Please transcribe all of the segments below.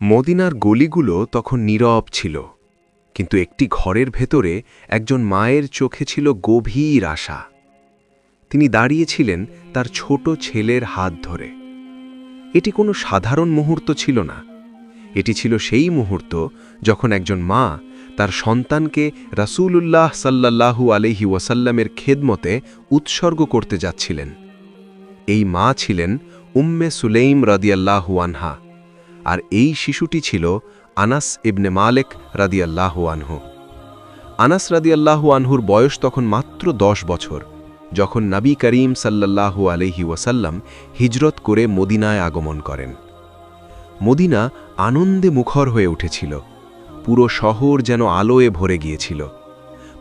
মদিনার গলিগুলো তখন নীরব ছিল, কিন্তু একটি ঘরের ভেতরে একজন মায়ের চোখে ছিল গভীর আশা। তিনি দাঁড়িয়েছিলেন তার ছোট ছেলের হাত ধরে। এটি কোনো সাধারণ মুহূর্ত ছিল না। এটি ছিল সেই মুহূর্ত যখন একজন মা তার সন্তানকে রাসূলুল্লাহ সাল্লাল্লাহু আলহি ওয়াসাল্লামের খেদমতে উৎসর্গ করতে যাচ্ছিলেন। এই মা ছিলেন উম্মে সুলেইম রাদিয়াল্লাহু আনহা। আর এই শিশুটি ছিল আনাস ইবনে মালেক রাদিয়াল্লাহু আনহু। আনাস রাদিয়াল্লাহু আনহুর বয়স তখন মাত্র দশ বছর, যখন নবী করিম সাল্লাল্লাহু আলহি ওয়াসাল্লাম হিজরত করে মদিনায় আগমন করেন। মদিনা আনন্দে মুখর হয়ে উঠেছিল, পুরো শহর যেন আলোয় ভরে গিয়েছিল।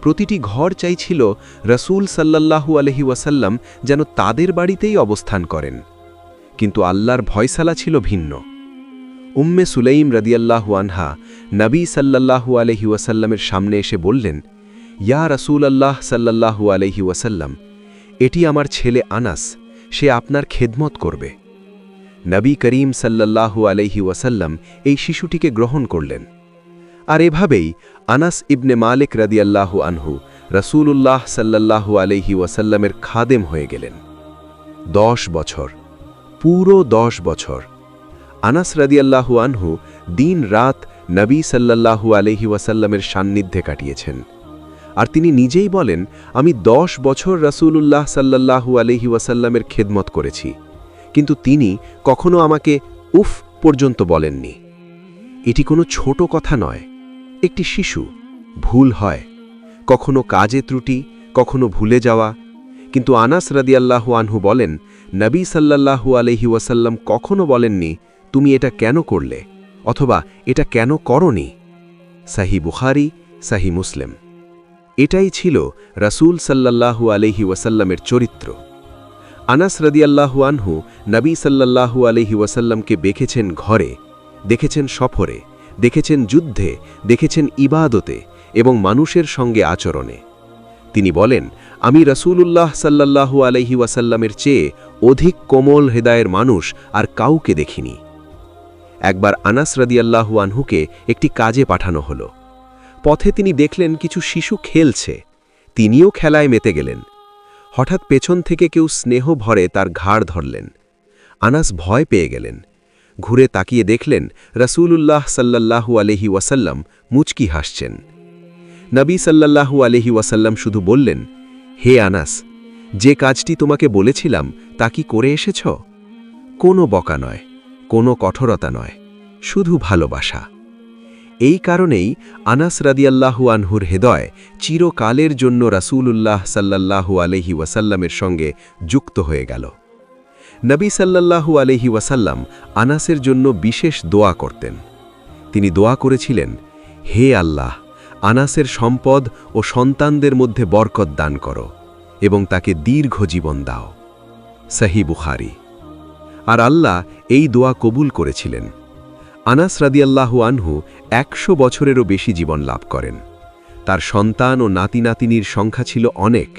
প্রতিটি ঘর চাইছিল রসুল সাল্লাল্লাহু আলহি ওয়াসাল্লাম যেন তাদের বাড়িতেই অবস্থান করেন। কিন্তু আল্লাহর ভয়সালা ছিল ভিন্ন। উম্মে সুলাইম রদিয়াল্লাহু আনহা নবী সাল্লাল্লাহু আলহি ওয়াসাল্লামের সামনে এসে বললেন, ইয়া রসুল আল্লাহ সাল্লাল্লাহু আলহি ওয়াসাল্লাম, এটি আমার ছেলে আনাস, সে আপনার খেদমত করবে। নবী করিম সাল্লাল্লাহু আলহি ওয়াসাল্লাম এই শিশুটিকে গ্রহণ করলেন। আর এভাবেই আনাস ইবনে মালিক রদিয়াল্লাহু আনহু রসূলুল্লাহ সাল্লাল্লাহু আলহি ওয়াসাল্লামের খাদেম হয়ে গেলেন। দশ বছর, পুরো দশ বছর আনাস রাদিয়াল্লাহু আনহু দিন রাত নবী সাল্লাল্লাহু আলহি ওয়াসাল্লামের সান্নিধ্যে কাটিয়েছেন। আর তিনি নিজেই বলেন, আমি দশ বছর রাসূলুল্লাহ সাল্লাল্লাহু আলহি ওয়াসাল্লামের খেদমত করেছি, কিন্তু তিনি কখনো আমাকে উফ পর্যন্ত বলেননি। এটি কোনো ছোট কথা নয়, একটি শিশু, ভুল হয়, কখনো কাজে ত্রুটি, কখনো ভুলে যাওয়া। কিন্তু আনাস রাদিয়াল্লাহু আনহু বলেন, নবী সাল্লাল্লাহু আলহি ওয়াসাল্লাম কখনো বলেননি তুমি এটা কেন করলে? অথবা এটা কেন করনি? সাহি বুখারি, সাহি মুসলিম। এটাই ছিল রাসূল সাল্লাল্লাহু আলহি ওয়াসাল্লামের চরিত্র। আনাস রদিয়াল্লাহু আনহু নবী সাল্লাল্লাহু আলহি ওয়াসাল্লামকে দেখেছেন ঘরে, দেখেছেন সফরে, দেখেছেন যুদ্ধে, দেখেছেন ইবাদতে এবং মানুষের সঙ্গে আচরণে। তিনি বলেন, আমি রসূলুল্লাহ সাল্লাল্লাহু আলহি ওয়াসাল্লামের চেয়ে অধিক কোমল হৃদয়ের মানুষ আর কাউকে দেখিনি। একবার আনাস রদিয়াল্লাহু আনহুকে একটি কাজে পাঠানো হল। পথে তিনি দেখলেন কিছু শিশু খেলছে। তিনিও খেলায় মেতে গেলেন। হঠাৎ পেছন থেকে কেউ স্নেহ ভরে তার ঘাড় ধরলেন। আনাস ভয় পেয়ে গেলেন। ঘুরে তাকিয়ে দেখলেন রসূলুল্লাহ সাল্লাল্লাহু আলহি ওয়াসাল্লাম মুচকি হাসছেন। নবী সাল্লাল্লাহু আলহি ওয়াসাল্লাম শুধু বললেন, হে আনাস, যে কাজটি তোমাকে বলেছিলাম তা কি করে এসেছ? কোনো বকা নয়। কোনো কঠোরতা নয়, শুধু ভালোবাসা। এই কারণেই আনাস রাদিয়াল্লাহু আনহুর হৃদয় চিরকালের জন্য রাসূলুল্লাহ সাল্লাল্লাহু আলহি ওয়াসাল্লামের সঙ্গে যুক্ত হয়ে গেল। নবী সাল্লাল্লাহু আলহি ওয়াসাল্লাম আনাসের জন্য বিশেষ দোয়া করতেন। তিনি দোয়া করেছিলেন, হে আল্লাহ, আনাসের সম্পদ ও সন্তানদের মধ্যে বরকত দান করো এবং তাকে দীর্ঘ জীবন দাও। সাহি বুখারি। আর আল্লাহ এই দোয়া কবুল করেছিলেন। আনাস রাদিয়াল্লাহু আনহু একশো বছরেরও বেশি জীবন লাভ করেন। তার সন্তান ও নাতি নাতিনির সংখ্যা ছিল অনেক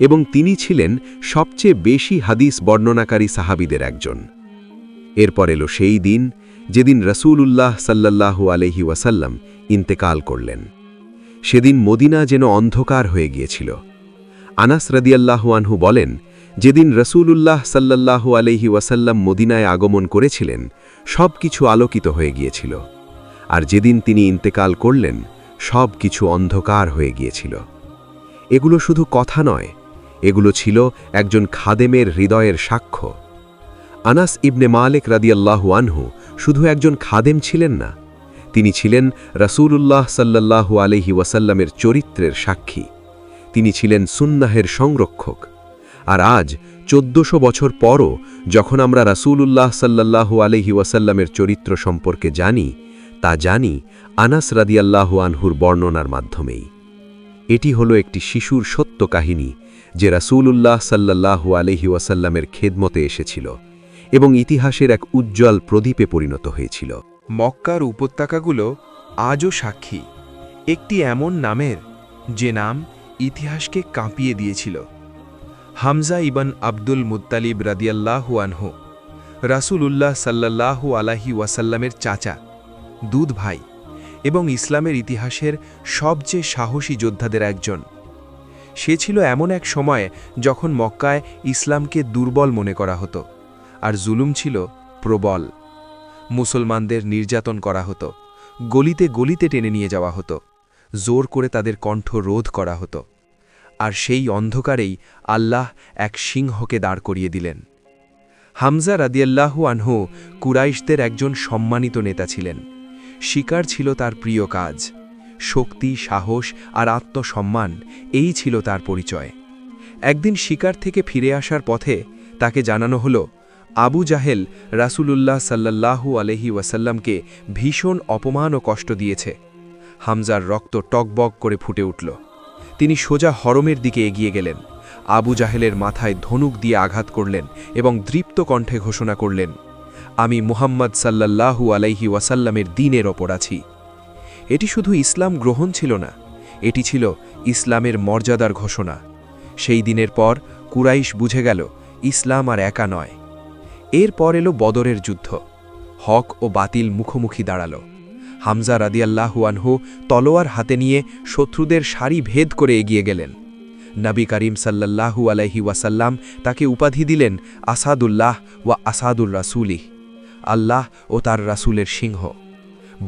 এবং তিনি ছিলেন সবচেয়ে বেশি হাদিস বর্ণনাকারী সাহাবিদের একজন। এরপর এলো সেই দিন যেদিন রসুল উল্লাহ সাল্লাল্লাহু আলহি ওয়াসাল্লাম ইন্তেকাল করলেন। সেদিন মদিনা যেন অন্ধকার হয়ে গিয়েছিল। আনাস রদিয়াল্লাহু আনহু বলেন যেদিন রসূলুল্লাহ সাল্লাল্লাহু আলহি ওয়াসাল্লাম মদিনায় আগমন করেছিলেন সব কিছু আলোকিত হয়ে গিয়েছিল। আর যেদিন তিনি ইন্তেকাল করলেন সব কিছু অন্ধকার হয়ে গিয়েছিল। এগুলো শুধু কথা নয়, এগুলো ছিল একজন খাদেমের হৃদয়ের সাক্ষ্য। আনাস ইবনে মালেক রাদিয়াল্লাহু আনহু শুধু একজন খাদেম ছিলেন না, তিনি ছিলেন রসূলুল্লাহ সাল্লাল্লাহু আলহি ওয়াসাল্লামের চরিত্রের সাক্ষী। তিনি ছিলেন সুন্নাহের সংরক্ষক। আর আজ, চোদ্দশো বছর পরও, যখন আমরা রাসূলুল্লাহ সাল্লাল্লাহু আলহি ওয়াসাল্লামের চরিত্র সম্পর্কে জানি, তা জানি আনাস রাদিয়াল্লাহু আনহুর বর্ণনার মাধ্যমেই। এটি হলো একটি শিশুর সত্য কাহিনী যে রাসূলুল্লাহ সাল্লাল্লাহু আলহি ওয়াসাল্লামের খেদমতে এসেছিল এবং ইতিহাসের এক উজ্জ্বল প্রদীপে পরিণত হয়েছিল। মক্কার উপত্যকাগুলো আজও সাক্ষী, একটি এমন নামের যে নাম ইতিহাসকে কাঁপিয়ে দিয়েছিল। হামজা ইবন আব্দুল মুত্তালিব রাদিয়াল্লাহু আনহু, রাসূলুল্লাহ সাল্লাল্লাহু আলাহি ওয়াসাল্লামের চাচা, দুধ ভাই এবং ইসলামের ইতিহাসের সবচেয়ে সাহসী যোদ্ধাদের একজন। সে ছিল এমন এক সময় যখন মক্কায় ইসলামকে দুর্বল মনে করা হতো আর জুলুম ছিল প্রবল। মুসলমানদের নির্যাতন করা হতো, গলিতে গলিতে টেনে নিয়ে যাওয়া হতো, জোর করে তাদের কণ্ঠ রোধ করা হতো। আর সেই অন্ধকারেই আল্লাহ এক সিংহকে দাঁড় করিয়ে দিলেন। হামজা রাদিয়াল্লাহু আনহু কুরাইশদের একজন সম্মানিত নেতা ছিলেন। শিকার ছিল তার প্রিয় কাজ। শক্তি, সাহস আর আত্মসম্মান, এই ছিল তার পরিচয়। একদিন শিকার থেকে ফিরে আসার পথে তাকে জানানো হলো, আবু জাহেল রাসূলুল্লাহ সাল্লাল্লাহু আলহি ওয়াসাল্লামকে ভীষণ অপমান ও কষ্ট দিয়েছে। হামজার রক্ত টকবক করে ফুটে উঠল। তিনি সোজা হরমের দিকে এগিয়ে গেলেন। আবু জাহেলের মাথায় ধনুক দিয়ে আঘাত করলেন এবং দৃপ্ত কণ্ঠে ঘোষণা করলেন, আমি মুহাম্মদ সাল্লাল্লাহু আলাইহি ওয়াসাল্লামের দিনের ওপর আছি। এটি শুধু ইসলাম গ্রহণ ছিল না, এটি ছিল ইসলামের মর্যাদার ঘোষণা। সেই দিনের পর কুরাইশ বুঝে গেল, ইসলাম আর একা নয়। এরপর এলো বদরের যুদ্ধ। হক ও বাতিল মুখোমুখি দাঁড়াল। হামজা রাদিয়াল্লাহু আনহু তলোয়ার হাতে নিয়ে শত্রুদের সারি ভেদ করে এগিয়ে গেলেন। নবী করিম সাল্লাল্লাহু আলাইহি ওয়াসাল্লাম তাকে উপাধি দিলেন আসাদুল্লাহ ওয়া আসাদুর রাসুলিহ, আল্লাহ ও তার রাসূলের সিংহ।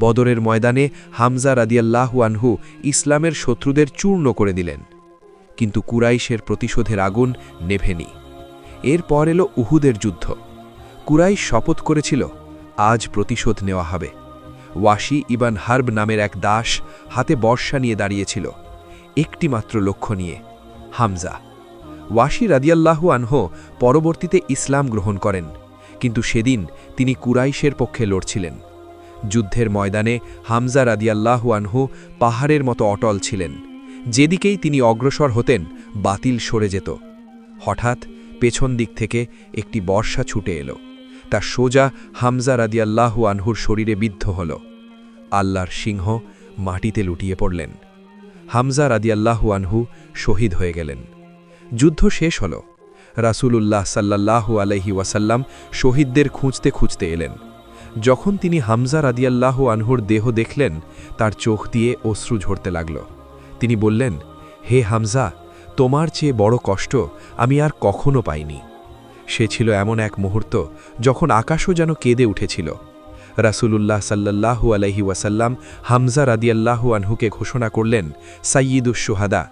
বদরের ময়দানে হামজা রাদিয়াল্লাহু আনহু ইসলামের শত্রুদের চূর্ণ করে দিলেন। কিন্তু কুরাইশের প্রতিশোধের আগুন নেভেনি। এরপর এলো উহুদের যুদ্ধ। কুরাইশ শপথ করেছিল, আজ প্রতিশোধ নেওয়া হবে। ওয়াশি ইবান হার্ব নামের এক দাস হাতে বর্ষা নিয়ে দাঁড়িয়েছিল একটি মাত্র লক্ষ্য নিয়ে, হামজা। ওয়াশি রাদিয়াল্লাহু আনহ পরবর্তীতে ইসলাম গ্রহণ করেন, কিন্তু সেদিন তিনি কুরাইশের পক্ষে লড়ছিলেন। যুদ্ধের ময়দানে হামজা রাদিয়াল্লাহু আনহু পাহাড়ের মতো অটল ছিলেন, যেদিকেই তিনি অগ্রসর হতেন বাতিল সরে যেত। হঠাৎ পেছন দিক থেকে একটি বর্ষা ছুটে এলো। তা সোজা হামজা রাদিয়াল্লাহু আনহুর শরীরে বিদ্ধ হল। আল্লাহর সিংহ মাটিতে লুটিয়ে পড়লেন। হামজা রাদিয়াল্লাহু আনহু শহীদ হয়ে গেলেন। যুদ্ধ শেষ হল। রাসূলুল্লাহ সাল্লাল্লাহু আলহি ওয়াসাল্লাম শহীদদের খুঁজতে খুঁজতে এলেন। যখন তিনি হামজা রাদিয়াল্লাহু আনহুর দেহ দেখলেন, তার চোখ দিয়ে অশ্রু ঝরতে লাগল। তিনি বললেন, হে হামজা, তোমার চেয়ে বড় কষ্ট আমি আর কখনো পাইনি। সে ছিল এমন এক মুহূর্ত যখন আকাশও যেন কেঁদে উঠেছিল। রাসূলুল্লাহ সাল্লাল্লাহু আলহি ওয়াসাল্লাম হামজা রাদিয়াল্লাহু আনহুকে ঘোষণা করলেন সাইয়িদুস সুহাদা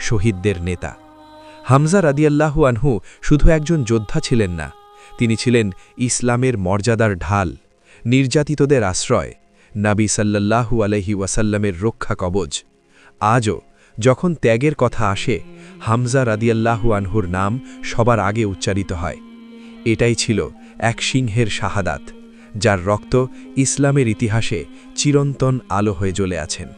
শহীদদের নেতা। হামজা রাদিয়াল্লাহু আনহু শুধু একজন যোদ্ধা ছিলেন না, তিনি ছিলেন ইসলামের মর্যাদার ঢাল, নির্যাতিতদের আশ্রয়, নাবি সাল্লাল্লাহু আলহি ওয়াসাল্লামের রক্ষা কবজ। আজও যখন ত্যাগের কথা আসে, হামজা রাদিয়াল্লাহু আনহুর নাম সবার আগে উচ্চারিত হয়। এটাই ছিল এক সিংহের শাহাদাত, যার রক্ত ইসলামের ইতিহাসে চিরন্তন আলো হয়ে জ্বলে আছেন।